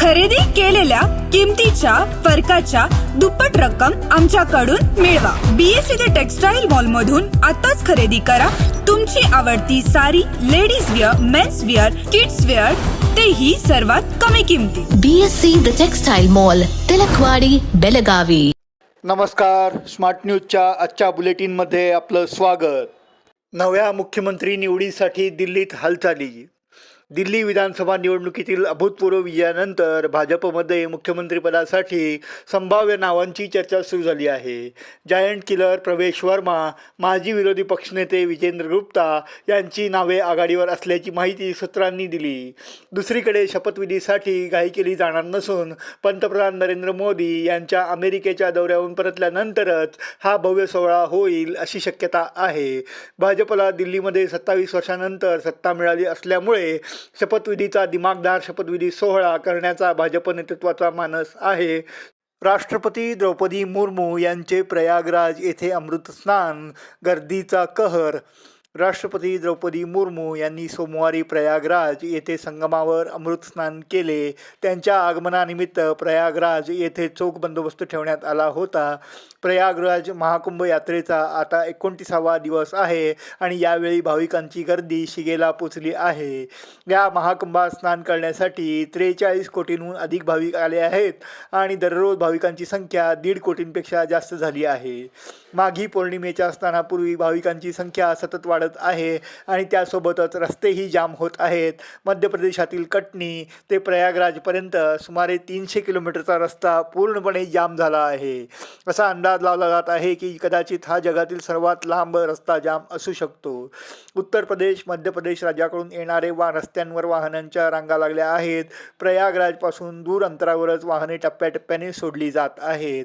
खरेदी केलेल्या किमतीच्या फरकाच्या दुप्पट रक्कम आमच्याकडून मिळवा. बीएससी द टेक्सटाईल मॉल मधून आताच खरेदी करा. तुमची आवडती sari ladies wear men's wear kids wear तेही सर्वात कमी किमतीत B S C the textile mall Tilakwadi Belagavi. नमस्कार. स्मार्ट न्यूजच्या आजच्या बुलेटिनमध्ये आपलं स्वागत. नव्या मुख्यमंत्री निवडीसाठी दिल्लीत हालचाली. दिल्ली विधानसभा निवडणुकीतील अभूतपूर्व विजयानंतर भाजपमध्ये मुख्यमंत्रीपदासाठी संभाव्य नावांची चर्चा सुरू झाली आहे. जायंट किलर प्रवेश वर्मा माजी विरोधी पक्षनेते विजेंद्र गुप्ता यांची नावे आघाडीवर असल्याची माहिती सूत्रांनी दिली. दुसरीकडे शपथविधीसाठी घाई केली जाणार नसून पंतप्रधान नरेंद्र मोदी यांच्या अमेरिकेच्या दौऱ्याहून परतल्यानंतरच हा भव्य सोहळा होईल अशी शक्यता आहे. भाजपला दिल्लीमध्ये सत्तावीस वर्षानंतर सत्ता मिळाली असल्यामुळे शपथविधीचा दिमागदार शपथविधी सोहळा करण्याचा भाजप नेतृत्वाचा मानस आहे. राष्ट्रपती द्रौपदी मुर्मू यांचे प्रयागराज येथे अमृतस्नान गर्दीचा कहर राष्ट्रपती द्रौपदी मुर्मू यांनी सोमवारी प्रयागराज येथे संगमावर अमृतस्नान केले. त्यांच्या आगमनानिमित्त प्रयागराज येथे चोख बंदोबस्त ठेवण्यात आला होता. प्रयागराज महाकुंभ यात्रेचा आता एकोणतीसावा दिवस आहे आणि यावेळी भाविकांची गर्दी शिगेला पोचली आहे. या महाकुंभात स्नान करण्यासाठी त्रेचाळीस कोटींहून अधिक भाविक आले आहेत आणि दररोज भाविकांची संख्या दीड कोटींपेक्षा जास्त झाली आहे. माघी पौर्णिमेच्या स्नानापूर्वी भाविकांची संख्या सतत वाढ वाढत आहे आणि त्यासोबतच रस्तेही जाम होत आहेत. मध्य प्रदेशातील कटनी ते प्रयागराजपर्यंत सुमारे तीनशे किलोमीटरचा रस्ता पूर्णपणे जाम झाला आहे. असा अंदाज लावला जात आहे की कदाचित हा जगातील सर्वात लांब रस्ता जाम असू शकतो. उत्तर प्रदेश मध्य प्रदेश राज्याकडून येणारे वा रस्त्यांवर वाहनांच्या रांगा लागल्या आहेत. प्रयागराजपासून दूर अंतरावरच वाहने टप्प्याटप्प्याने सोडली जात आहेत.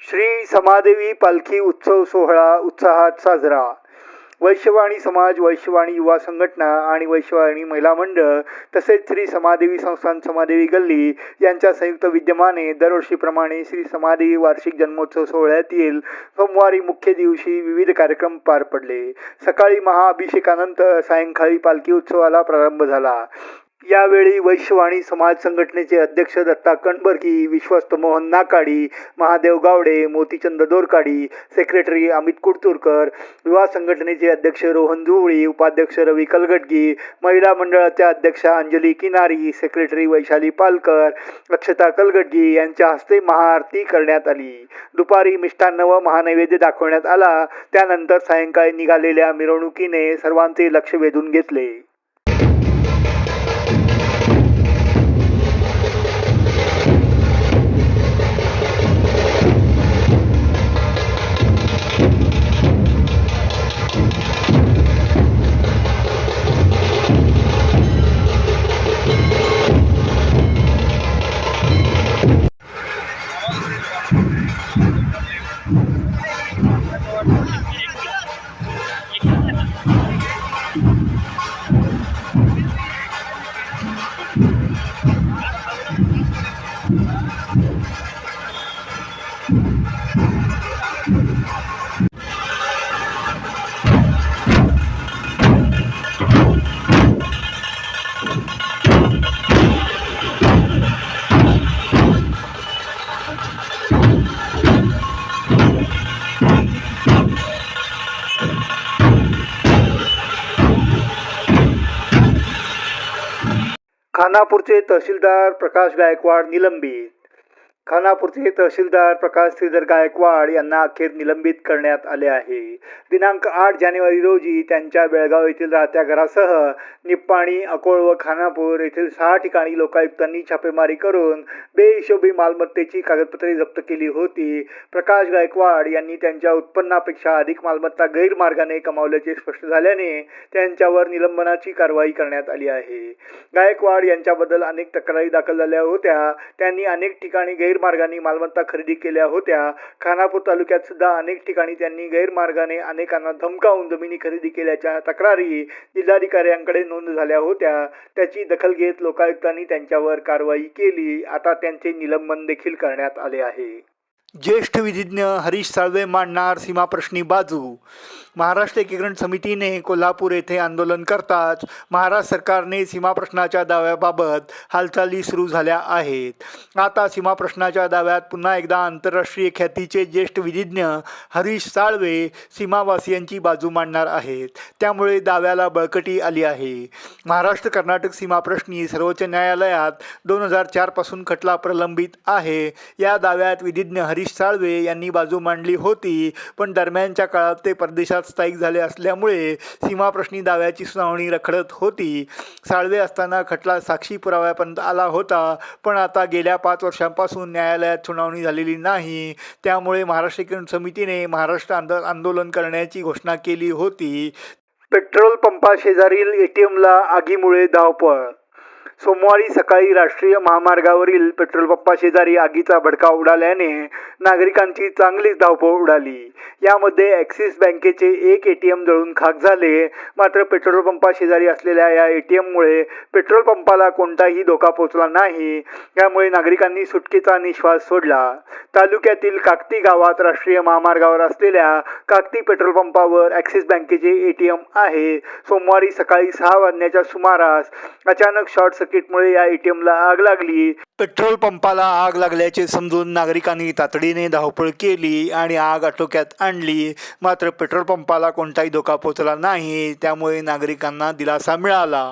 श्री समादेवी पालखी उत्सव सोहळा उत्साहात साजरा वैश्यवाणी समाज वैश्यवाणी युवा संघटना आणि वैश्यवाणी महिला मंडळ तसेच श्री समादेवी संस्थान समादेवी गल्ली यांच्या संयुक्त विद्यमाने दरवर्षीप्रमाणे श्री समादेवी वार्षिक जन्मोत्सव सोहळ्यातील सोमवारी मुख्य दिवशी विविध कार्यक्रम पार पडले. सकाळी महाअभिषेकानंतर सायंकाळी पालखी उत्सवाला प्रारंभ झाला. यावेळी वैश्यवाणी समाज संघटनेचे अध्यक्ष दत्ता कणबर्की विश्वस्त मोहन नाकाडी महादेव गावडे मोतीचंद दोरकाडी सेक्रेटरी अमित कुडतुरकर युवा संघटनेचे अध्यक्ष रोहन जुवळी उपाध्यक्ष रवी कलगटगी महिला मंडळाच्या अध्यक्षा अंजली किनारी सेक्रेटरी वैशाली पालकर अक्षता कलगटगी यांच्या हस्ते महाआरती करण्यात आली. दुपारी मिष्टान्न व महानैवेद्य दाखवण्यात आला. त्यानंतर सायंकाळी निघालेल्या मिरवणुकीने सर्वांचे लक्ष वेधून घेतले. खानापूरचे तहसीलदार प्रकाश गायकवाड निलंबित. खानापूरचे तहसीलदार प्रकाश श्रीधर गायकवाड यांना अखेर निलंबित करण्यात आले आहे. दिनांक आठ जानेवारी रोजी त्यांच्या बेळगाव येथील राहत्या घरासह निप्पाणी अकोळ व खानापूर येथील सहा ठिकाणी लोकायुक्तांनी छापेमारी करून बेहिशोबी मालमत्तेची कागदपत्रे जप्त केली होती. प्रकाश गायकवाड यांनी त्यांच्या उत्पन्नापेक्षा अधिक मालमत्ता गैरमार्गाने कमावल्याचे स्पष्ट झाल्याने त्यांच्यावर निलंबनाची कारवाई करण्यात आली आहे. गायकवाड यांच्याबद्दल अनेक तक्रारी दाखल झाल्या होत्या. त्यांनी अनेक ठिकाणी गैर गैरमार्गाने मालमत्ता खरेदी केल्या होत्या. खानापूर तालुक्यात सुद्धा अनेक ठिकाणी त्यांनी गैरमार्गाने अनेकांना धमकावून जमिनी खरेदी केल्याच्या तक्रारी जिल्हाधिकाऱ्यांकडे नोंद झाल्या होत्या. त्याची दखल घेत लोकायुक्तांनी त्यांच्यावर कारवाई केली. आता त्यांचे निलंबन देखील करण्यात आले आहे. ज्येष्ठ विधिज्ञ हरीश साळवे मांडणार सीमाप्रश्नी बाजू. महाराष्ट्र एकीकरण समितीने कोल्हापूर येथे आंदोलन करताच महाराष्ट्र सरकारने सीमाप्रश्नाच्या दाव्याबाबत हालचाली सुरू झाल्या आहेत. आता सीमाप्रश्नाच्या दाव्यात पुन्हा एकदा आंतरराष्ट्रीय ख्यातीचे ज्येष्ठ विधिज्ञ हरीश साळवे सीमावासियांची बाजू मांडणार आहेत. त्यामुळे दाव्याला बळकटी आली आहे. महाराष्ट्र कर्नाटक सीमाप्रश्नी सर्वोच्च न्यायालयात दोन हजार चारपासून खटला प्रलंबित आहे. या दाव्यात विधिज्ञ हरीश साळवे यांनी बाजू मांडली होती. पण दरम्यानच्या काळात ते परदेशात स्थायिक झाले असल्यामुळे सीमाप्रश्नी दाव्याची सुनावणी रखडत होती. साळवे असताना खटला साक्षी पुराव्यापर्यंत आला होता. पण आता गेल्या पाच वर्षांपासून न्यायालयात सुनावणी झालेली नाही. त्यामुळे महाराष्ट्र किरण समितीने महाराष्ट्र आंद आंदोलन करण्याची घोषणा केली होती. पेट्रोल पंपाशेजारील शेजारील एटीएमला आगीमुळे धावपळ सोमवारी सकाळी राष्ट्रीय महामार्गावरील पेट्रोल पंपा शेजारी आगीचा भडका उडाल्याने नागरिकांची चांगलीच धावपळ उडाली. यामध्ये ॲक्सिस बँकेचे एक ए टी एम जळून खाक झाले. मात्र पेट्रोल पंपा शेजारी असलेल्या या ए टी एममुळे पेट्रोल पंपाला कोणताही धोका पोचला नाही. यामुळे नागरिकांनी सुटकेचा निश्वास सोडला. तालुक्यातील काकती गावात राष्ट्रीय महामार्गावर असलेल्या काकती पेट्रोल पंपावर ॲक्सिस बँकेचे ए टी एम आहे. सोमवारी सकाळी सहा वाजण्याच्या सुमारास अचानक शॉर्ट सर्किटमुळे या एटीएमला आग लागली. पेट्रोल पंपाला आग लागल्याचे समजून नागरिकांनी तातडीने धावपळ केली आणि आग आटोक्यात आणली. मात्र पेट्रोल पंपाला कोणताही धोका पोचला नाही त्यामुळे नागरिकांना दिलासा मिळाला.